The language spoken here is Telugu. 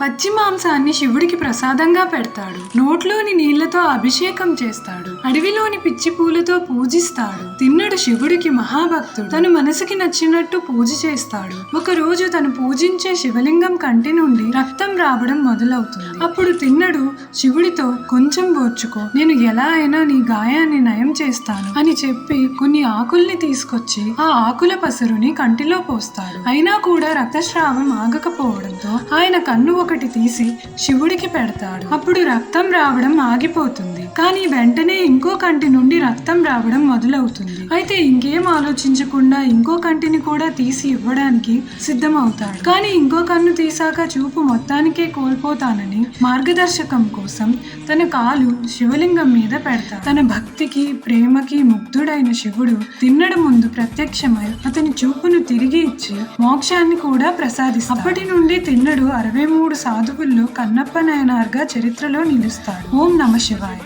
పచ్చి మాంసాన్ని శివుడికి ప్రసాదంగా పెడతాడు. నోట్లోని నీళ్ళతో అభిషేకం చేస్తాడు. అడవిలోని పిచ్చి పూలతో పూజిస్తాడు. తిన్నడు శివుడికి మహాభక్తుడు. తన మనసుకి నచ్చినట్టు పూజ చేస్తాడు. ఒక రోజు తను పూజించే శివలింగం కంటి నుండి రక్తం రావడం మొదలవుతుంది. అప్పుడు తిన్నడు శివుడితో కొంచెం బోర్చుకో నేను ఎలా అయినా నీ గాయాన్ని నయం చేస్తాను అని చెప్పి కొన్ని ఆకుల్ని తీసుకొచ్చి ఆ ఆకుల పసరుని కంటిలో పోస్తాడు. అయినా కూడా రక్తస్రావం ఆగకపోవడంతో ఆయన కన్ను ఒకటి తీసి శివుడికి పెడతాడు. అప్పుడు రక్తం రావడం ఆగిపోతుంది. కానీ వెంటనే ఇంకో కంటి నుండి రక్తం రావడం మొదలవుతుంది. అయితే ఇంకేం ఆలోచించకుండా ఇంకో కంటిని కూడా తీసి ఇవ్వడానికి సిద్ధమవుతాడు. కానీ ఇంకో కన్ను తీసాక చూపు మొత్తానికే కోల్పోతానని మార్గదర్శకం కోసం తన కాలు శివలింగం మీద పెడతాడు తన భక్తికి ప్రేమకి ముగ్ధుడైన శివుడు తిన్నడ ముందు ప్రత్యక్షమై అతని చూపును తిరిగి ఇచ్చి మోక్షాన్ని కూడా ప్రసాదిస్తాడు అప్పటి నుండి తిన్నడు అరవై మూడు సాధువుల్లో కన్నప్ప నాయనార్గా చరిత్రలో నిలుస్తాడు ఓం నమ శివాయ.